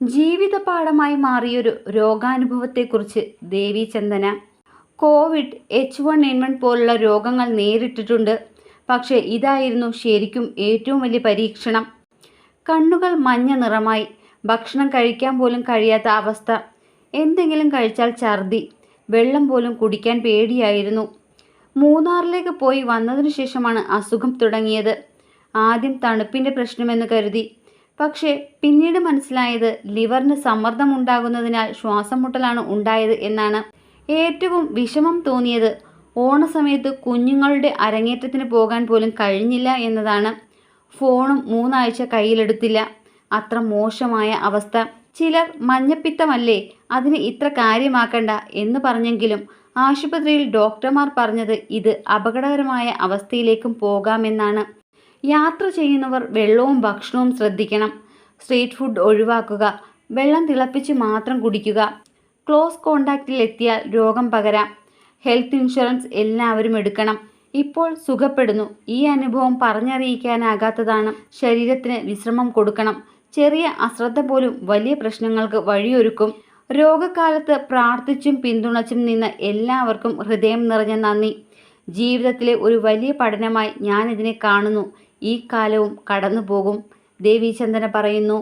ജീവിതപാഠമായി മാറിയൊരു രോഗാനുഭവത്തെക്കുറിച്ച് Devi Chandana. Covid H one N one പോലുള്ള രോഗങ്ങൾ നേരിട്ടിട്ടുണ്ട്. പക്ഷേ ഇതായിരുന്നു ശരിക്കും ഏറ്റവും വലിയ പരീക്ഷണം. കണ്ണുകൾ മഞ്ഞ നിറമായി ഭക്ഷണം കഴിക്കാൻ പോലും കഴിയാത്ത അവസ്ഥ. എന്തെങ്കിലും കഴിച്ചാൽ ഛർദി വെള്ളം പോലും കുടിക്കാൻ പേടിയായിരുന്നു. മൂന്നാറിലേക്ക് പോയി വന്നതിനു ശേഷമാണ് അസുഖം തുടങ്ങിയത്. ആദ്യം തണുപ്പിന്റെ പ്രശ്നമെന്ന് കരുതി പക്ഷേ പിന്നീട് മനസ്സിലായത് ലിവറിന് സമ്മർദ്ദം ഉണ്ടാകുന്നതിനാൽ ശ്വാസം മുട്ടലാണ് ഉണ്ടായത് എന്നാണ്. ഏറ്റവും വിഷമം തോന്നിയത് ഓണസമയത്ത് കുഞ്ഞുങ്ങളുടെ അരങ്ങേറ്റത്തിന് പോകാൻ പോലും കഴിഞ്ഞില്ല എന്നതാണ്. ഫോണും മൂന്നാഴ്ച കയ്യിലെടുത്തില്ല. അത്ര മോശമായ അവസ്ഥ. ചിലർ മഞ്ഞപ്പിത്തമല്ലേ അതിന് ഇത്ര കാര്യമാക്കണ്ട എന്ന് പറഞ്ഞെങ്കിലും ആശുപത്രിയിൽ ഡോക്ടർമാർ പറഞ്ഞത് ഇത് അപകടകരമായ അവസ്ഥയിലേക്കും പോകാമെന്നാണ്. യാത്ര ചെയ്യുന്നവർ വെള്ളവും ഭക്ഷണവും ശ്രദ്ധിക്കണം. സ്ട്രീറ്റ് ഫുഡ് ഒഴിവാക്കുക. വെള്ളം തിളപ്പിച്ച് മാത്രം കുടിക്കുക. ക്ലോസ് കോണ്ടാക്റ്റിൽ എത്തിയാൽ രോഗം പകരാം. ഹെൽത്ത് ഇൻഷുറൻസ് എല്ലാവരും എടുക്കണം. ഇപ്പോൾ സുഖപ്പെടുന്നു. ഈ അനുഭവം പറഞ്ഞറിയിക്കാനാകാത്തതാണ് ശരീരത്തിന് വിശ്രമം കൊടുക്കണം. ചെറിയ അശ്രദ്ധ പോലും വലിയ പ്രശ്നങ്ങൾക്ക് വഴിയൊരുക്കും. രോഗകാലത്ത് പ്രാർത്ഥിച്ചും പിന്തുണച്ചും നിന്ന എല്ലാവർക്കും ഹൃദയം നിറഞ്ഞ നന്ദി. ജീവിതത്തിലെ ഒരു വലിയ പഠനമായി ഞാനിതിനെ കാണുന്നു. ഈ കാലവും കടന്നു പോകും ദേവീചന്ദന പറയുന്നു